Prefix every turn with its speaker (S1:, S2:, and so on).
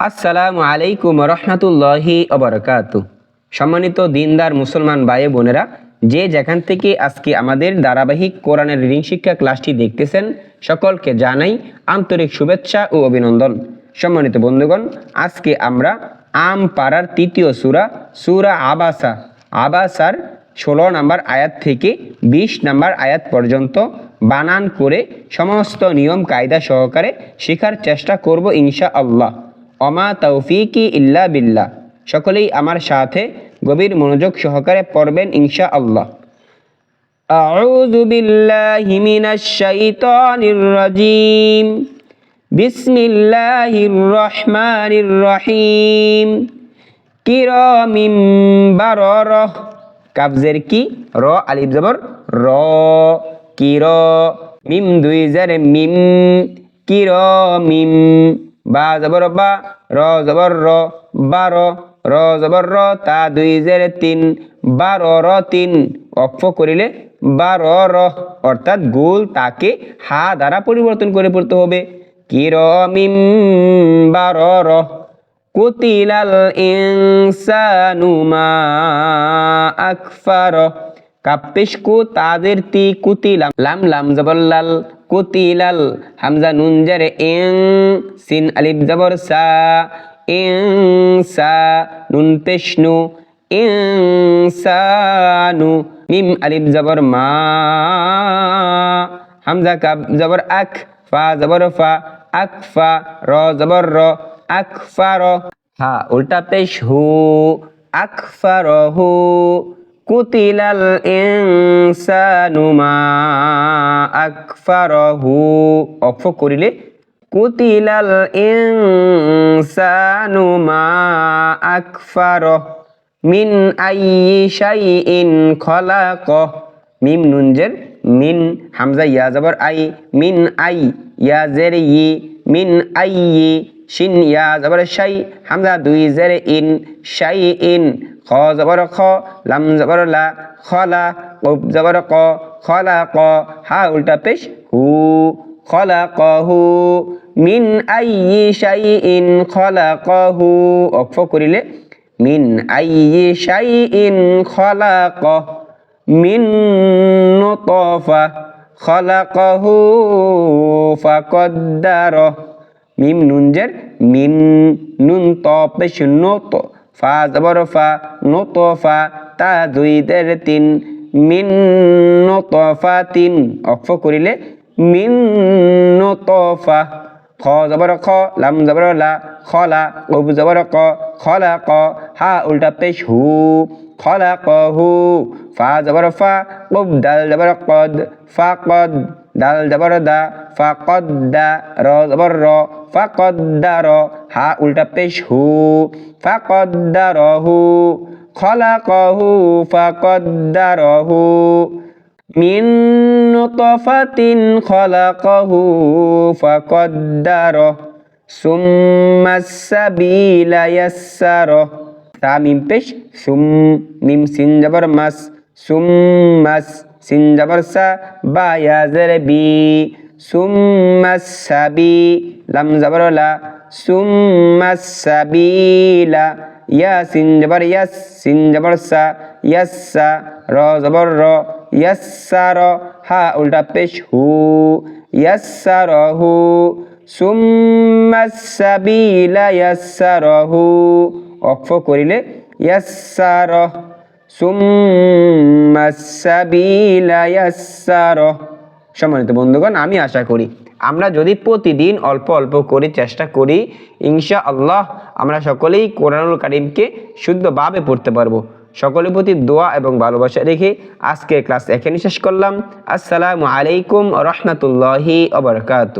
S1: আসসালামু আলাইকুম রহমতুল্লাহি অবরকাত। সম্মানিত দিনদার মুসলমান ভাই বোনেরা, যে যেখান থেকে আজকে আমাদের ধারাবাহিক কোরআনের রিডিং শিক্ষা ক্লাসটি দেখতেছেন, সকলকে জানাই আন্তরিক শুভেচ্ছা ও অভিনন্দন। সম্মানিত বন্ধুগণ, আজকে আমরা আম পাড়ার তৃতীয় সুরা সুরা আবাসা। আবাসার ষোলো নাম্বার আয়াত থেকে বিশ নাম্বার আয়াত পর্যন্ত বানান করে সমস্ত নিয়ম কায়দা সহকারে শেখার চেষ্টা করব ইনশা আল্লাহ অমা তৌফিকি ইল্লা বিল্লাহ সকলেই আমার সাথে গভীর মনোযোগ সহকারে পড়বেন ইনশা আল্লাহ أعوذ بالله من الشيطان الرجيم بسم الله الرحمن الرحيم কিরম বারর কাবজের কি র আলিফ জবর র কির মিম দুই জের মিম কির মিম বা জবর বা, র জবর র বার র জবর র, তা দুই জের তিন বার র তিন। অক্ষ করিলে বার র অর্থাৎ গোল তাকে হা দ্বারা পরিবর্তন করে পড়তে হবে। কিরমিম বার র। কুতিলাল ইনসানু মা আকফার। কাপ্পেশকু তাদের তি কুতিলাম। লাম লাম জবল্লাল কুতিলাল, হামজা নুন জারে ইং সিন আলিফ জবর সা ইং সা, নুন পেশনু ইনসানু মিম আলিফ জবর মা, হামজা কাব জবর আখ, ফা জবর ফা আকফা র জবর র আকফার হা, উল্টা পেশ হু আকফার হু কুতিলাল ইনসানু মা আকফারহু। অক্ষ করিলে, কুতিলাল ইনসানু মা আকফারহ মিন আইয়ি শাইইন খলাক মিম নুনজের মিন, হামজা ইয়া জবর আই, মিন আই ইয়া জের ই, মিন আইয়ি শিন ইয়া জবর শাই, হামজা দুই জের ইন শাই ইন খ জবর খ, লাম জবর লা খলা কব জবর ক খলা ক, হা উল্টা পেশ, হু খলা মিন আইয়ি শাই ইন খলা অক্ষ করিলে, মিন আইয়ি শাই ইন খলা ক, মিন নতফা খলাকহু ফাকদ্দারহ মিম নুনজের মিন নুন ত পেশ নত ফা জবর ফা নত ফা তা দুই দের তিন, মিন নত তিন। অক্ষ করিলে মিন নত খ জবর খ, লাম জবর লা, খলা কবু জবর ক, খলা ক, হা উল্টা পেশ হু খলা ক হু। ফা জবর ফা কব দাল জবর কদ, ফা কদ। দাল জবর দা ফা কদ দা র জবর র ফা কদ দা র, হা, উল্টা পেশ, হু ফা কদ দা র, হু খলা ক হু ফা কদ দা র, হু, মিন নুতফাতিন খলাকহু ফাকদ্দারহ সুম্মাস সাবিলা ইয়াসসারহ তা মিম পেশ সুম মিম সিন জবর মাস, সুম্মাস সিন জবর সা বা ইয়া জের বি সুম্মাস সাবি লাম জবর লা সুম্মাস সাবিলা ইয়া সিন জবর ইয়াস সিন জবর সা ইয়াসসা, র জবর র ইয়াসার হা উল্টা পেশ হু ইয়াসার হু সুম্মাসাবিলা ইয়াসার হু, অক্ষ করিলে সুম্মাসাবিলা ইয়াসার সম্মানিত বন্ধুগণ, আমি আশা করি আমরা যদি প্রতিদিন অল্প অল্প করে চেষ্টা করি ইনশা আল্লাহ আমরা সকলেই কোরআনুল কারিমকে শুদ্ধভাবে পড়তে পারব। সকলের প্রতি দোয়া এবং ভালোবাসা রেখে আজকের ক্লাস এখানে শেষ করলাম। আসসালামু আলাইকুম রহমতুল্লাহি আবরকাত